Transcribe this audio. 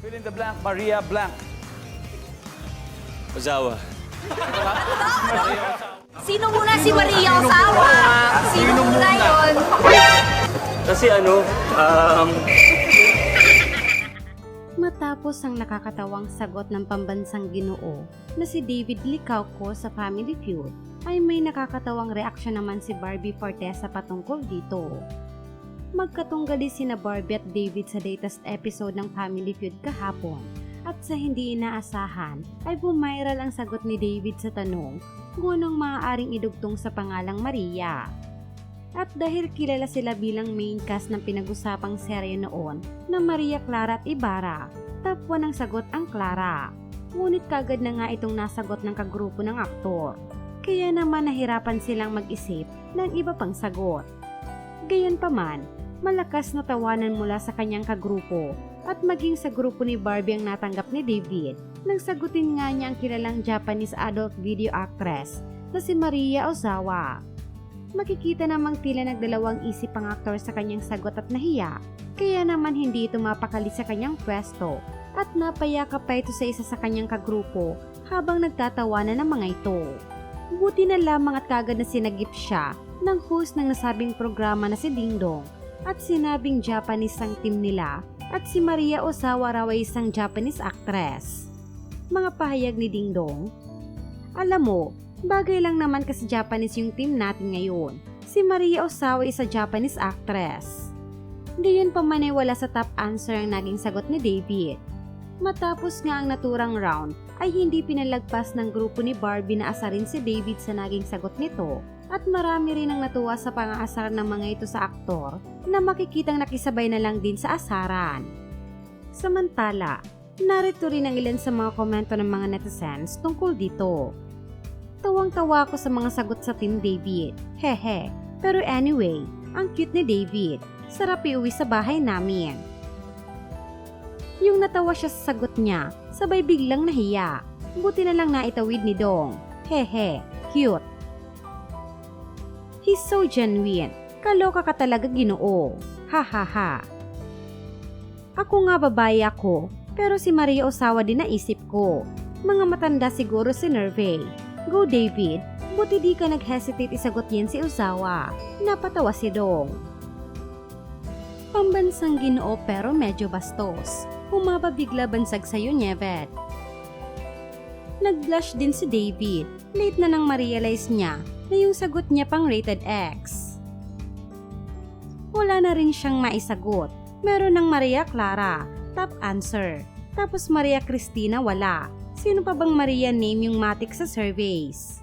Fill in the blank, Maria blank. Ozawa. Sino muna si Maria Osawa? Sino muna yun? Kasi ano, um, Matapos ang nakakatawang sagot ng pambansang ginoo na si David Licauco sa Family Feud, ay may nakakatawang reaksyon naman si Barbie Fortesa patungkol dito. Magkatunggali sina Barbie at David sa latest episode ng Family Feud kahapon at sa hindi inaasahan ay bumiral ang sagot ni David sa tanong kung anong maaaring idugtong sa pangalang Maria. At dahil kilala sila bilang main cast ng pinag-usapang serye noon na Maria Clara at Ibarra, top 1 ang sagot ang Clara. Ngunit kagad na nga itong nasagot ng kagrupo ng aktor. Kaya naman nahirapan silang mag-isip ng iba pang sagot. Gayunpaman, malakas na tawanan mula sa kanyang kagrupo at maging sa grupo ni Barbie ang natanggap ni David. Nang sagutin nga niya ang kilalang Japanese adult video actress na si Maria Ozawa. Makikita namang tila nagdalawang isip ang aktor sa kanyang sagot at nahiya, kaya naman hindi ito mapakali sa kanyang pwesto at napayakap pa ito sa isa sa kanyang kagrupo habang nagtatawanan ng mga ito. Buti na lamang at kagad na sinagip siya ng host ng nasabing programa na si Dingdong at sinabing Japanese ang team nila at si Maria Osawa raw ay isang Japanese actress. Mga pahayag ni Dingdong, alam mo, bagay lang naman kasi Japanese yung team natin ngayon. Si Maria Osawa is a Japanese actress. Gayon pa man ay wala sa top answer ang naging sagot ni David. Matapos nga ang naturang round, ay hindi pinalagpas ng grupo ni Barbie na asarin si David sa naging sagot nito at marami rin ang natuwa sa pangaasar ng mga ito sa aktor na makikitang nakisabay na lang din sa asaran. Samantala, narito rin ang ilan sa mga komento ng mga netizens tungkol dito. Tawang-tawa ako sa mga sagot sa Team David. Hehe. Pero anyway, ang cute ni David. Sarap iuwi sa bahay namin. Yung natawa siya sa sagot niya, sabay biglang nahiya. Buti na lang naitawid ni Dong. Hehe, cute. He's so genuine. Kaloka ka talaga ginoo. Ha ha ha. Ako nga babae ako, pero si Maria Osawa din naisip ko. Mga matanda siguro si Nerve. Go David, buti di ka nag-hesitate isagot yan si Osawa. Napatawa si Dong. Pambansang ginoo pero medyo bastos. Humaba bigla bansag sa'yo, Nevet. Nag-blush din si David. Late na nang ma-realize niya na yung sagot niya pang rated X. Wala na rin siyang maisagot. Meron ng Maria Clara, top answer. Tapos Maria Cristina wala. Sino pa bang Maria name yung matik sa surveys?